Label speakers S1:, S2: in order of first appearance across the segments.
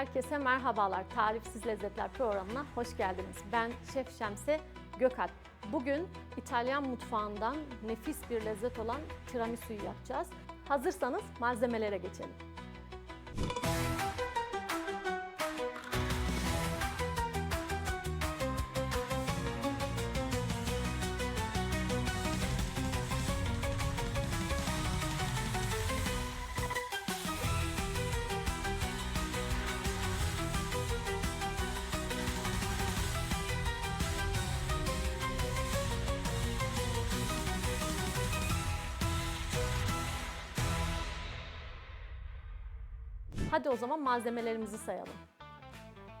S1: Herkese merhabalar. Tarifsiz Lezzetler programına hoş geldiniz. Ben Şef Şemse Gökalp. Bugün İtalyan mutfağından nefis bir lezzet olan tiramisu'yu yapacağız. Hazırsanız malzemelere geçelim. Hadi o zaman malzemelerimizi sayalım.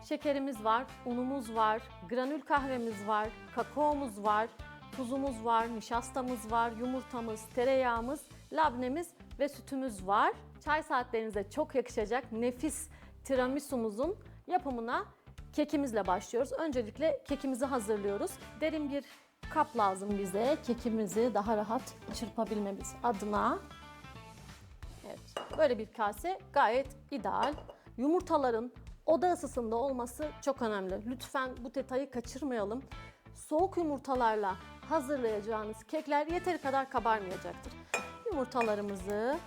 S1: Şekerimiz var, unumuz var, granül kahvemiz var, kakaomuz var, tuzumuz var, nişastamız var, yumurtamız, tereyağımız, labnemiz ve sütümüz var. Çay saatlerinize çok yakışacak nefis tiramisu'muzun yapımına kekimizle başlıyoruz. Öncelikle kekimizi hazırlıyoruz. Derin bir kap lazım bize kekimizi daha rahat çırpabilmemiz adına. Böyle bir kase gayet ideal. Yumurtaların oda ısısında olması çok önemli. Lütfen bu detayı kaçırmayalım. Soğuk yumurtalarla hazırlayacağınız kekler yeteri kadar kabarmayacaktır. Yumurtalarımızı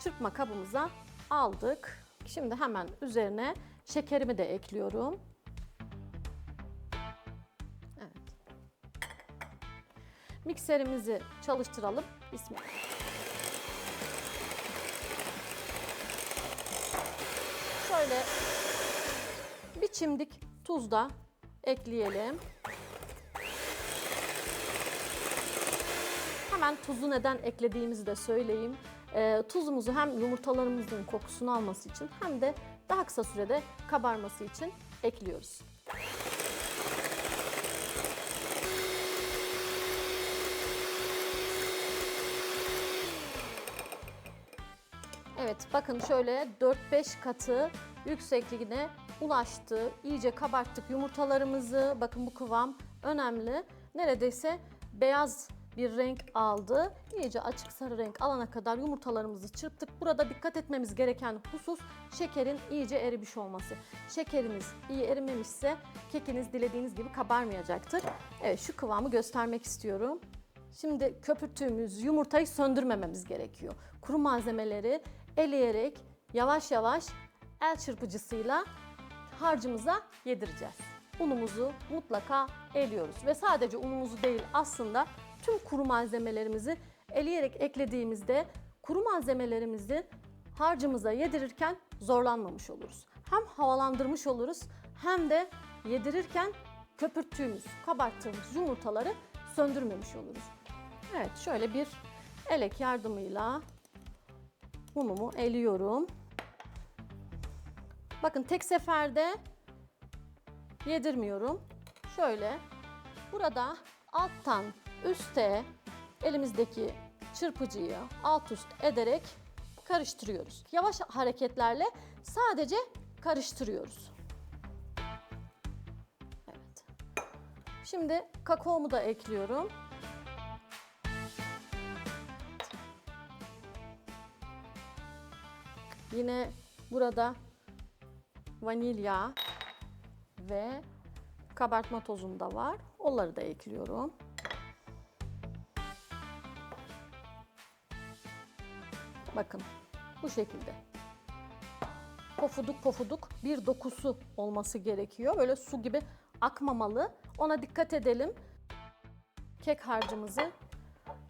S1: çırpma kabımıza aldık. Şimdi hemen üzerine şekerimi de ekliyorum. Evet. Mikserimizi çalıştıralım. Bismillah. Şöyle bir çimdik tuz da ekleyelim. Hemen tuzu neden eklediğimizi de söyleyeyim. Ee, tuzumuzu hem yumurtalarımızın kokusunu alması için hem de daha kısa sürede kabarması için ekliyoruz. Evet bakın şöyle 4-5 katı yüksekliğine ulaştı. İyice kabarttık yumurtalarımızı. Bakın bu kıvam önemli. Neredeyse beyaz bir renk aldı. İyice açık sarı renk alana kadar yumurtalarımızı çırptık. Burada dikkat etmemiz gereken husus şekerin iyice erimiş olması. Şekeriniz iyi erimemişse kekiniz dilediğiniz gibi kabarmayacaktır. Evet şu kıvamı göstermek istiyorum. Şimdi köpürttüğümüz yumurtayı söndürmememiz gerekiyor. Kuru malzemeleri eleyerek yavaş yavaş el çırpıcısıyla harcımıza yedireceğiz. Unumuzu mutlaka eliyoruz ve sadece unumuzu değil aslında tüm kuru malzemelerimizi eleyerek eklediğimizde kuru malzemelerimizi harcımıza yedirirken zorlanmamış oluruz. Hem havalandırmış oluruz hem de yedirirken köpürttüğümüz, kabarttığımız yumurtaları söndürmemiş oluruz. Evet şöyle bir elek yardımıyla unumu eliyorum. Bakın tek seferde yedirmiyorum. Şöyle burada alttan üste elimizdeki çırpıcıyı alt üst ederek karıştırıyoruz. Yavaş hareketlerle sadece karıştırıyoruz. Evet. Şimdi kakaomu da ekliyorum. Yine burada vanilya ve kabartma tozum da var. Onları da ekliyorum. Bakın bu şekilde. Pofuduk pofuduk bir dokusu olması gerekiyor. Böyle su gibi akmamalı. Ona dikkat edelim. Kek harcımızı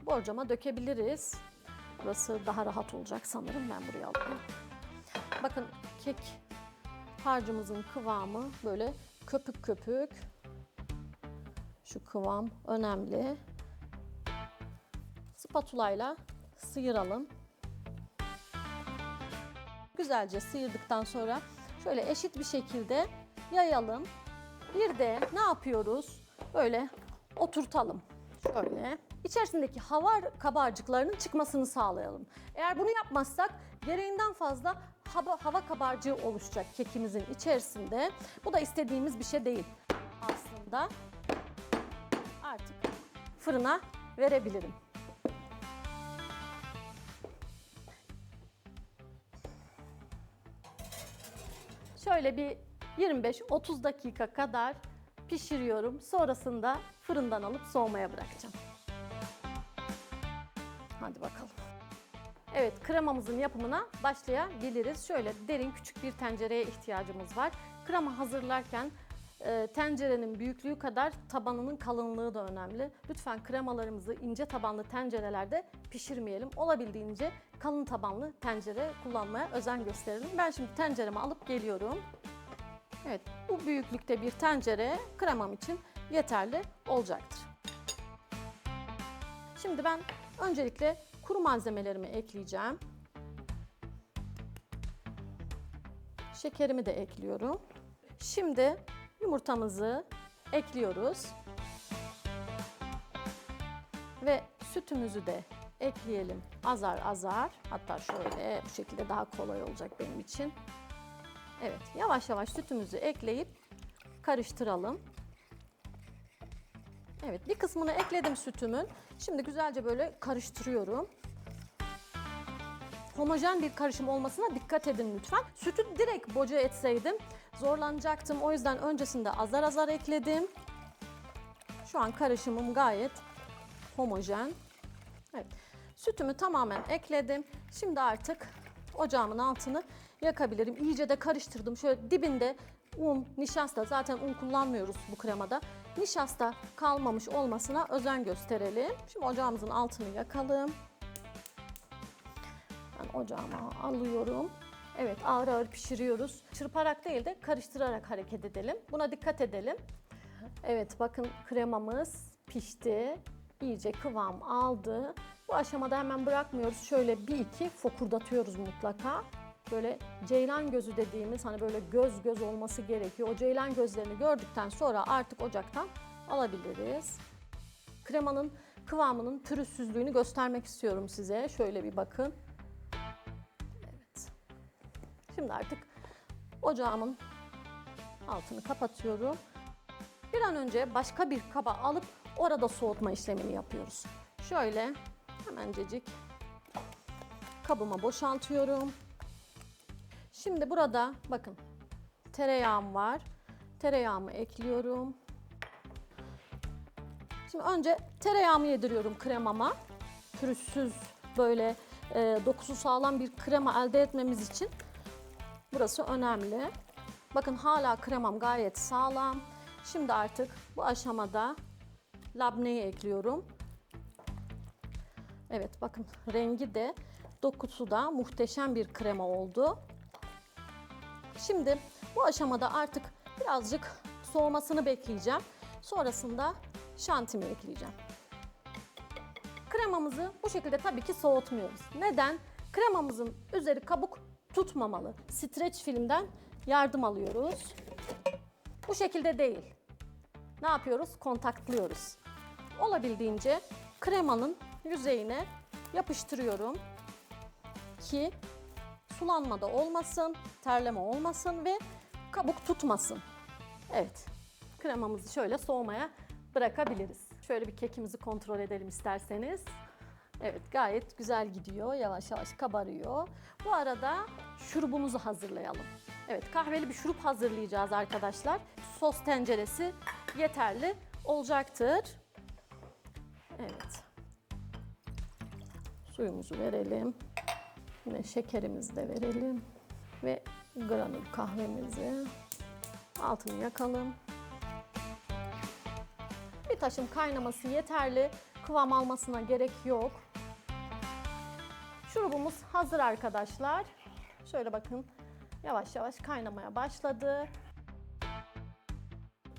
S1: borcama dökebiliriz. Burası daha rahat olacak sanırım. Ben buraya alayım. Bakın kek harcımızın kıvamı böyle köpük köpük. Şu kıvam önemli. Spatulayla sıyıralım. Güzelce sıyırdıktan sonra şöyle eşit bir şekilde yayalım. Bir de ne yapıyoruz? Böyle oturtalım. Şöyle. İçerisindeki hava kabarcıklarının çıkmasını sağlayalım. Eğer bunu yapmazsak gereğinden fazla hava, hava kabarcığı oluşacak kekimizin içerisinde. Bu da istediğimiz bir şey değil aslında. Artık fırına verebilirim. Şöyle bir 25-30 dakika kadar pişiriyorum. Sonrasında fırından alıp soğumaya bırakacağım. Hadi bakalım. Evet, kremamızın yapımına başlayabiliriz. Şöyle derin küçük bir tencereye ihtiyacımız var. Krema hazırlarken e, tencerenin büyüklüğü kadar tabanının kalınlığı da önemli. Lütfen kremalarımızı ince tabanlı tencerelerde pişirmeyelim. Olabildiğince kalın tabanlı tencere kullanmaya özen gösterelim. Ben şimdi tenceremi alıp geliyorum. Evet, bu büyüklükte bir tencere kremam için yeterli olacaktır. Şimdi ben öncelikle kuru malzemelerimi ekleyeceğim. Şekerimi de ekliyorum. Şimdi yumurtamızı ekliyoruz. Ve sütümüzü de ekleyelim azar azar. Hatta şöyle bu şekilde daha kolay olacak benim için. Evet, yavaş yavaş sütümüzü ekleyip karıştıralım. Evet, bir kısmını ekledim sütümün. Şimdi güzelce böyle karıştırıyorum. Homojen bir karışım olmasına dikkat edin lütfen. Sütü direkt boca etseydim zorlanacaktım. O yüzden öncesinde azar azar ekledim. Şu an karışımım gayet homojen. Evet. Sütümü tamamen ekledim. Şimdi artık ocağımın altını yakabilirim. İyice de karıştırdım. Şöyle dibinde un, nişasta zaten un kullanmıyoruz bu kremada. Nişasta kalmamış olmasına özen gösterelim. Şimdi ocağımızın altını yakalım. Ben ocağıma alıyorum. Evet ağır ağır pişiriyoruz. Çırparak değil de karıştırarak hareket edelim. Buna dikkat edelim. Evet bakın kremamız pişti. İyice kıvam aldı. Bu aşamada hemen bırakmıyoruz. Şöyle bir iki fokurdatıyoruz mutlaka. Böyle ceylan gözü dediğimiz hani böyle göz göz olması gerekiyor. O ceylan gözlerini gördükten sonra artık ocaktan alabiliriz. Kremanın kıvamının pürüzsüzlüğünü göstermek istiyorum size. Şöyle bir bakın. Evet. Şimdi artık ocağımın altını kapatıyorum. Bir an önce başka bir kaba alıp orada soğutma işlemini yapıyoruz. Şöyle hemencecik kabıma boşaltıyorum. Şimdi burada bakın tereyağım var. Tereyağımı ekliyorum. Şimdi önce tereyağımı yediriyorum kremama. Pürüzsüz böyle e, dokusu sağlam bir krema elde etmemiz için burası önemli. Bakın hala kremam gayet sağlam. Şimdi artık bu aşamada labneyi ekliyorum. Evet bakın rengi de dokusu da muhteşem bir krema oldu. Şimdi bu aşamada artık birazcık soğumasını bekleyeceğim. Sonrasında şantimi ekleyeceğim. Kremamızı bu şekilde tabii ki soğutmuyoruz. Neden? Kremamızın üzeri kabuk tutmamalı. Streç filmden yardım alıyoruz. Bu şekilde değil. Ne yapıyoruz? Kontaktlıyoruz. Olabildiğince kremanın yüzeyine yapıştırıyorum ki sulanma da olmasın, terleme olmasın ve kabuk tutmasın. Evet, kremamızı şöyle soğumaya bırakabiliriz. Şöyle bir kekimizi kontrol edelim isterseniz. Evet, gayet güzel gidiyor. Yavaş yavaş kabarıyor. Bu arada şurubumuzu hazırlayalım. Evet, kahveli bir şurup hazırlayacağız arkadaşlar. Sos tenceresi yeterli olacaktır. Evet. Suyumuzu verelim. Yine şekerimizi de verelim. Ve granül kahvemizi altını yakalım. Bir taşım kaynaması yeterli. Kıvam almasına gerek yok. Şurubumuz hazır arkadaşlar. Şöyle bakın yavaş yavaş kaynamaya başladı.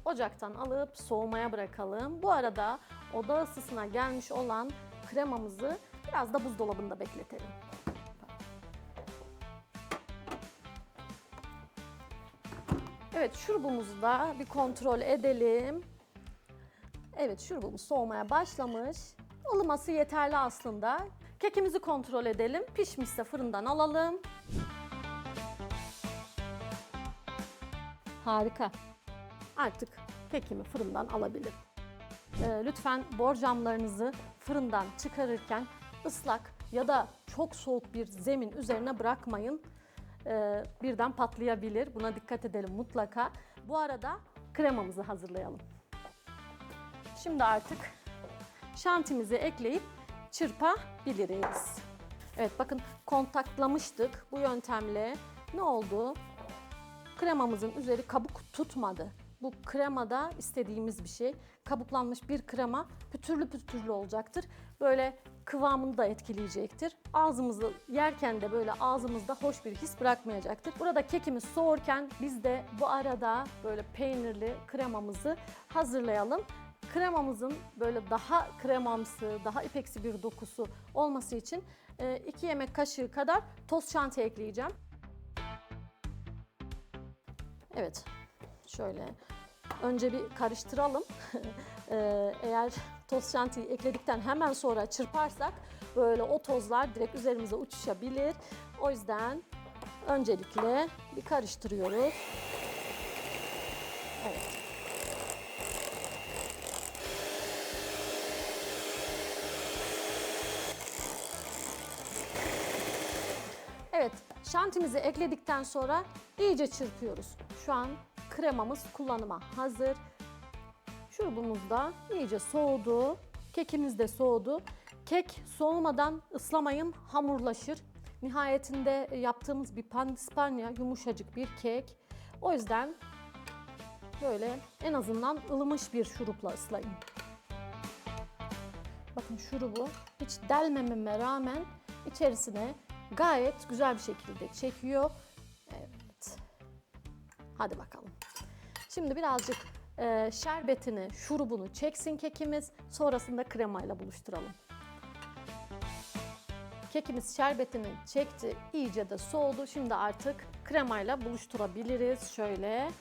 S1: Ocaktan alıp soğumaya bırakalım. Bu arada oda ısısına gelmiş olan kremamızı biraz da buzdolabında bekletelim. Evet şurubumuzu da bir kontrol edelim. Evet şurubumuz soğumaya başlamış. Ilıması yeterli aslında. Kekimizi kontrol edelim. Pişmişse fırından alalım. Harika. Artık kekimi fırından alabilirim. Ee, lütfen borcamlarınızı fırından çıkarırken ıslak ya da çok soğuk bir zemin üzerine bırakmayın. E, birden patlayabilir. Buna dikkat edelim mutlaka. Bu arada kremamızı hazırlayalım. Şimdi artık şantimizi ekleyip çırpabiliriz. Evet bakın kontaktlamıştık bu yöntemle. Ne oldu? Kremamızın üzeri kabuk tutmadı. Bu kremada istediğimiz bir şey. Kabuklanmış bir krema pütürlü pütürlü olacaktır. Böyle kıvamını da etkileyecektir. Ağzımızı yerken de böyle ağzımızda hoş bir his bırakmayacaktır. Burada kekimiz soğurken biz de bu arada böyle peynirli kremamızı hazırlayalım. Kremamızın böyle daha kremamsı, daha ipeksi bir dokusu olması için 2 yemek kaşığı kadar toz şanti ekleyeceğim. Evet, şöyle önce bir karıştıralım. Ee, Eğer toz şantiyi ekledikten hemen sonra çırparsak böyle o tozlar direkt üzerimize uçuşabilir. O yüzden öncelikle bir karıştırıyoruz. Evet. Evet, şantimizi ekledikten sonra iyice çırpıyoruz. Şu an kremamız kullanıma hazır. Şurubumuz da iyice soğudu. Kekimiz de soğudu. Kek soğumadan ıslamayın, hamurlaşır. Nihayetinde yaptığımız bir pandispanya yumuşacık bir kek. O yüzden böyle en azından ılımış bir şurupla ıslayın. Bakın şurubu hiç delmememe rağmen içerisine gayet güzel bir şekilde çekiyor. Evet. Hadi bakalım. Şimdi birazcık e, şerbetini, şurubunu çeksin kekimiz. Sonrasında kremayla buluşturalım. Kekimiz şerbetini çekti, iyice de soğudu. Şimdi artık kremayla buluşturabiliriz. Şöyle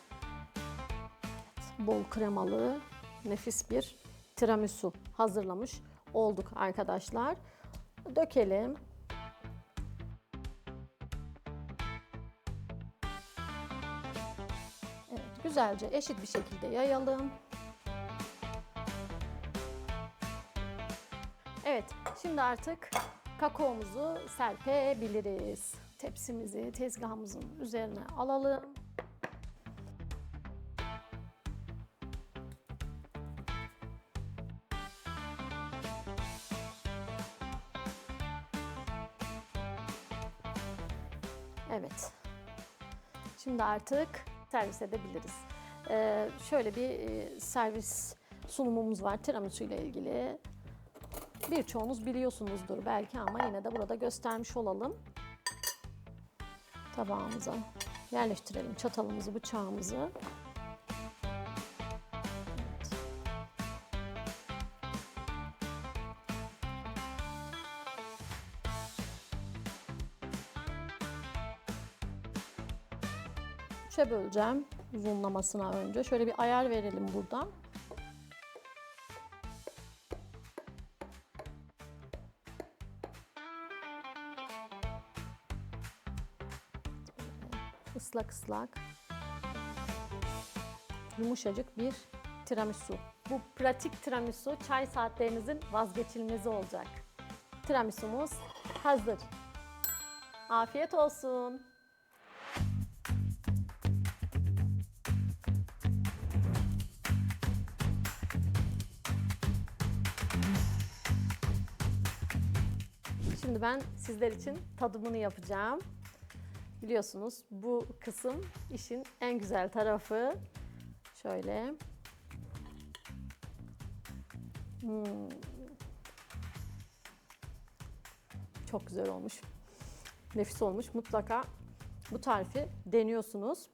S1: bol kremalı, nefis bir tiramisu hazırlamış olduk arkadaşlar. Dökelim. Güzelce eşit bir şekilde yayalım. Evet, şimdi artık kakaomuzu serpebiliriz. Tepsimizi tezgahımızın üzerine alalım. Evet. Şimdi artık servis edebiliriz. Ee, şöyle bir e, servis sunumumuz var tiramisu ile ilgili. Birçoğunuz biliyorsunuzdur belki ama yine de burada göstermiş olalım. Tabağımıza yerleştirelim çatalımızı, bıçağımızı. Evet. Üçe böleceğim uzunlamasına önce. Şöyle bir ayar verelim buradan. ıslak ıslak yumuşacık bir tiramisu. Bu pratik tiramisu çay saatlerinizin vazgeçilmezi olacak. Tiramisumuz hazır. Afiyet olsun. Ben sizler için tadımını yapacağım. Biliyorsunuz bu kısım işin en güzel tarafı. Şöyle. Hmm. Çok güzel olmuş. Nefis olmuş. Mutlaka bu tarifi deniyorsunuz.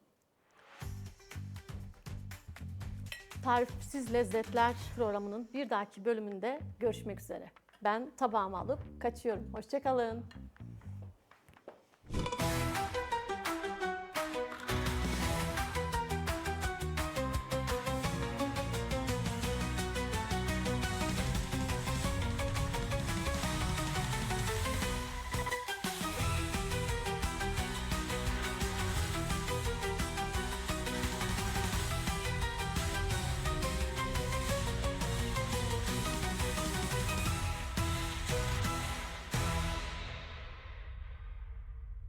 S1: Tarifsiz Lezzetler programının bir dahaki bölümünde görüşmek üzere. Ben tabağımı alıp kaçıyorum. Hoşçakalın.